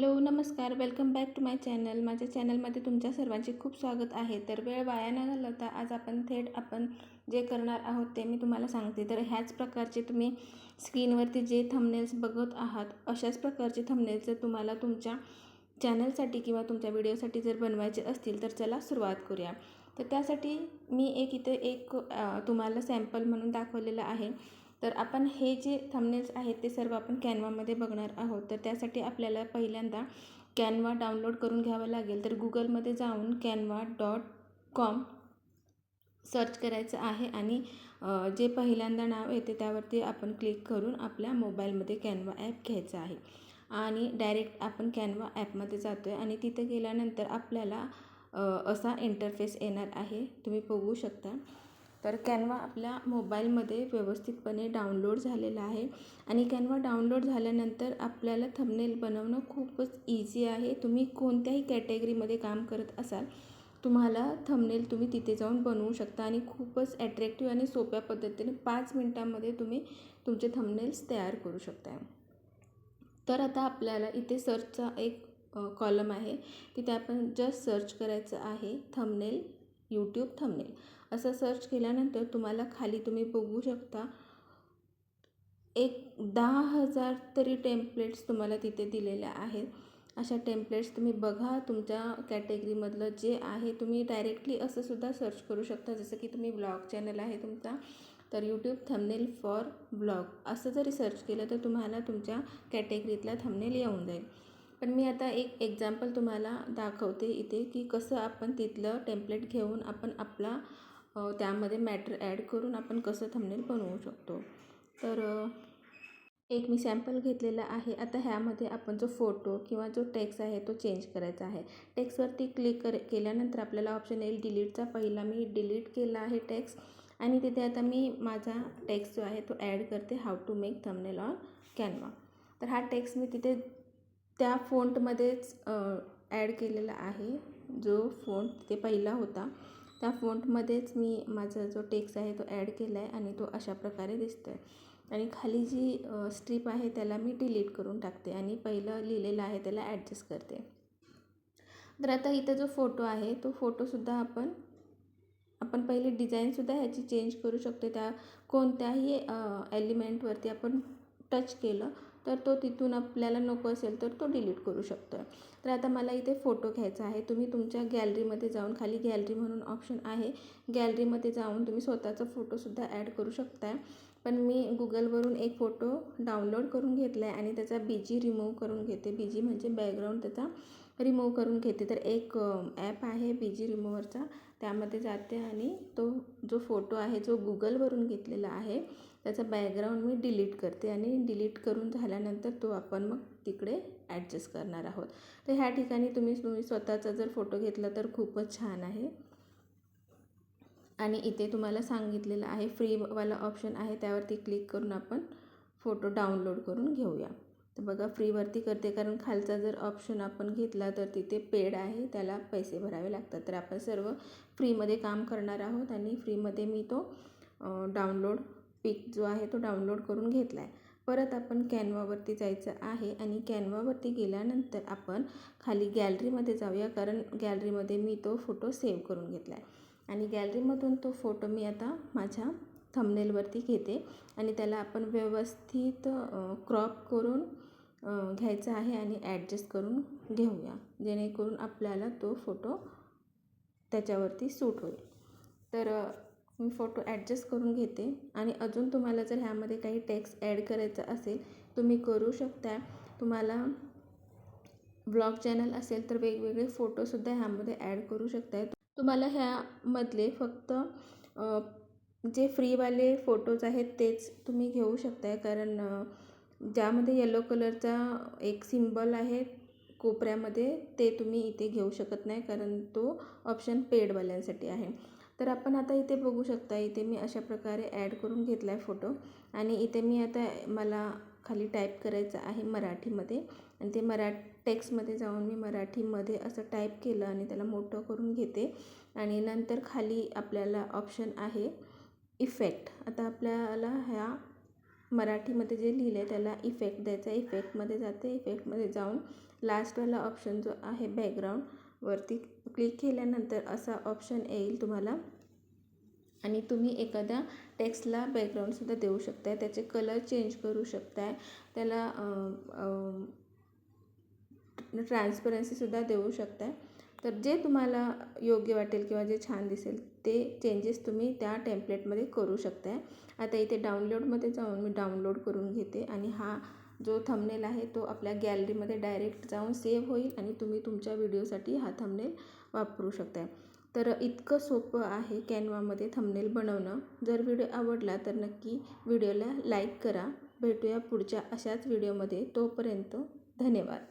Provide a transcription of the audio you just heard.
Hello नमस्कार. Welcome back to my channel. माझ्या चॅनलमध्ये तुमच्या सर्वांचे खूप स्वागत आहे. तर वेळ वाया न घालवता आज आपण थेट आपण जे करणार आहोत ते मी तुम्हाला सांगते. तर ह्याच प्रकारचे तुम्ही स्क्रीनवरती जे थंबनेल्स बघत आहात अशाच प्रकारचे थंबनेल्स जर तुम्हाला तुमच्या चॅनलसाठी किंवा तुमच्या व्हिडिओसाठी जर बनवायचे असतील तर चला सुरुवात करूया. तर त्यासाठी मी एक इथे एक तुम्हाला सॅम्पल म्हणून दाखवलेलं आहे. तर आपण हे जे थंबनेल्स आहेत ते सर्व आपण कॅनवामध्ये बघणार आहोत. तर त्यासाठी आपल्याला पहिल्यांदा कॅनवा डाउनलोड करून घ्यावं लागेल. तर गुगलमध्ये जाऊन कॅनवा डॉट कॉम सर्च करायचं आहे आणि जे पहिल्यांदा नाव येते त्यावरती आपण क्लिक करून आपल्या मोबाईलमध्ये कॅनवा ॲप घ्यायचं आहे. आणि डायरेक्ट आपण कॅनवा ॲपमध्ये जातो आहे आणि तिथे गेल्यानंतर आपल्याला असा इंटरफेस येणार आहे. तुम्ही बघू शकता. तर कॅनवा आपल्या मोबाईलमध्ये व्यवस्थितपणे डाउनलोड झालेला आहे. आणि कॅनवा डाउनलोड झाल्यानंतर आपल्याला थंबनेल बनवणं खूपच इझी आहे. तुम्ही कोणत्याही कॅटेगरीमध्ये काम करत असाल तुम्हाला थंबनेल तुम्ही तिथे जाऊन बनवू शकता. आणि खूपच ॲट्रॅक्टिव्ह आणि सोप्या पद्धतीने पाच मिनटामध्ये तुम्ही तुमचे थंबनेल्स तयार करू शकता तर आता आपल्याला इथे सर्चचा एक कॉलम आहे. तिथे आपण जस्ट सर्च करायचं आहे थंबनेल यूट्यूब थंबनेल असं सर्च केल्यानंतर तुम्हाला खाली तुम्ही बघू शकता एक दहा हजार तरी टेम्पलेट्स तुम्हाला तिथे दिलेल्या आहेत. अशा टेम्पलेट्स तुम्ही बघा तुमच्या कॅटेगरीमधलं जे आहे तुम्ही डायरेक्टली असं सुद्धा सर्च करू शकता. जसं की तुम्ही ब्लॉग चॅनल आहे तुमचा तर यूट्यूब थंबनेल फॉर ब्लॉग असं जरी सर्च केलं तर तुम्हाला तुमच्या कॅटेगरीतला थंबनेल येऊन जाईल. पण मी आता एक एक्झाम्पल तुम्हाला दाखवते इथे की कसं आपण तिथलं टेम्पलेट घेऊन आपण आपला त्यामध्ये मॅटर ॲड करून आपण कसं थंबनेल बनवू शकतो. तर एक मी सॅम्पल घेतलेला आहे. आता ह्यामध्ये आपण जो फोटो किंवा जो टेक्स्ट आहे तो चेंज करायचा आहे. टेक्स्टवरती क्लिक कर केल्यानंतर आपल्याला ऑप्शन येईल डिलीटचा पहिला मी डिलीट केला आहे टेक्स्ट आणि तिथे आता मी माझा टेक्स्ट जो आहे तो ॲड करते how to make thumbnail on Canva तर हा टेक्स्ट मी तिथे त्या फोंटमध्येच ॲड केलेला आहे जो फोंट तिथे पहिला होता. त्या फोंटमध्येच मी माझा जो टेक्स आहे तो ॲड केला आहे आणि तो अशा प्रकारे दिसतो आहे आणि खाली जी स्ट्रीप आहे त्याला मी डिलीट करून टाकते आणि पहिलं लिहिलेलं आहे त्याला ॲडजस्ट करते. तर आता इथं जो फोटो आहे तो फोटोसुद्धा आपण आपण पहिले डिझाईनसुद्धा ह्याची चेंज करू शकतो. त्या कोणत्याही एलिमेंटवरती आपण टच केलं तर तो तिथून आपल्याला नको असेल तर तो डिलीट करू शकतो. आहे तर आता मला इथे फोटो घ्यायचा आहे. तुम्ही तुमच्या गॅलरीमध्ये जाऊन खाली गॅलरी म्हणून ऑप्शन आहे. गॅलरीमध्ये जाऊन तुम्ही स्वतःचा फोटोसुद्धा ॲड करू शकता पण मी गुगलवरून एक फोटो डाउनलोड करून घेतला आहे आणि त्याचा बी जी रिमूव्ह करून घेते. बी जी म्हणजे बॅकग्राऊंड त्याचा रिमूव्ह करून घेते. तर एक ॲप आहे बी जी रिमूव्हरचा त्यामध्ये जाते आणि तो जो फोटो आहे जो गुगलवरून घेतलेला आहे त्याचा बॅकग्राऊंड मी डिलीट करते आणि डिलीट करून झाल्यानंतर तो आपण मग तिकडे ॲडजस्ट करणार आहोत. तर ह्या ठिकाणी तुम्ही तुम्ही स्वतःचा जर फोटो घेतला तर खूपच छान आहे. आणि इथे तुम्हाला सांगितलेलं आहे फ्रीवाला ऑप्शन आहे त्यावरती क्लिक करून आपण फोटो डाउनलोड करून घेऊया. तर बघा फ्रीवरती करते कारण खालचा जर ऑप्शन आपण घेतला तर तिथे पेड आहे त्याला पैसे भरावे लागतात. तर आपण सर्व फ्रीमध्ये काम करणार आहोत आणि फ्रीमध्ये मी तो डाउनलोड पिक जो आहे तो डाउनलोड करून घेतला आहे परत आपण कॅनवावरती जायचं आहे आणि कॅनवावरती गेल्यानंतर आपण खाली गॅलरीमध्ये जाऊया कारण गॅलरीमध्ये मी तो फोटो सेव्ह करून घेतला आहे आणि गॅलरीमधून तो फोटो मी आता माझ्या थंबनेलवरती घेते आणि त्याला आपण व्यवस्थित क्रॉप करून घ्यायचा आहे आणि ॲडजस्ट करून घेऊया जेणेकरून आपल्याला तो फोटो त्याच्यावरती सूट होईल. तर मी फोटो ॲडजस्ट करून घेते. आणि अजून तुम्हाला जर ह्यामध्ये काही टेक्स्ट ॲड करायचं असेल तुम्ही करू शकता. तुम्हाला ब्लॉग चॅनल असेल तर वेगवेगळे फोटोसुद्धा ह्यामध्ये ॲड करू शकताय तुम्हाला ह्यामधले फक्त जे फ्रीवाले फोटोज आहेत तेच तुम्ही घेऊ शकताय कारण ज्यामध्ये येलो कलरचा एक सिम्बॉल आहे कोपऱ्यामध्ये ते तुम्ही इथे घेऊ शकत नाही. कारण तो ऑप्शन पेडवाल्यांसाठी आहे. तर आपण आता इथे बघू शकता इथे मी अशा प्रकारे ॲड करून घेतला आहे फोटो आणि इथे मी आता मला खाली टाईप करायचं आहे मराठीमध्ये. आणि ते मरा टेक्स्टमध्ये जाऊन मी मराठीमध्ये असं टाईप केलं आणि त्याला मोठं करून घेते. आणि नंतर खाली आपल्याला ऑप्शन आहे इफेक्ट आता आपल्याला ह्या मराठीमध्ये जे लिहिलं आहे त्याला इफेक्ट द्यायचा इफेक्टमध्ये जाते इफेक्टमध्ये जाऊन लास्टवाला ऑप्शन जो आहे बॅकग्राऊंड वरती क्लिक केल्यानंतर असा ऑप्शन येईल तुम्हाला. आणि तुम्ही एखाद्या टेक्स्टला बॅकग्राऊंडसुद्धा देऊ शकताय. त्याचे कलर चेंज करू शकताय. त्याला ट्रान्सपरन्सीसुद्धा देऊ शकताय. तर जे तुम्हाला योग्य वाटेल किंवा जे छान दिसेल ते चेंजेस तुम्ही त्या टेम्पलेटमध्ये करू शकताय. आता इथे डाउनलोडमध्ये जाऊन मी डाउनलोड करून घेते. आणि हा जो थंबनेल आहे तो आपल्या गॅलरीमध्ये डायरेक्ट जाऊन सेव्ह होईल आणि तुम्ही तुमच्या व्हिडिओसाठी हा थंबनेल वापरू शकता तर इतकं सोपं आहे कॅनवामध्ये थंबनेल बनवणं. जर व्हिडिओ आवडला तर नक्की व्हिडिओला लाईक करा. भेटूया पुढच्या अशाच व्हिडिओमध्ये तोपर्यंत धन्यवाद.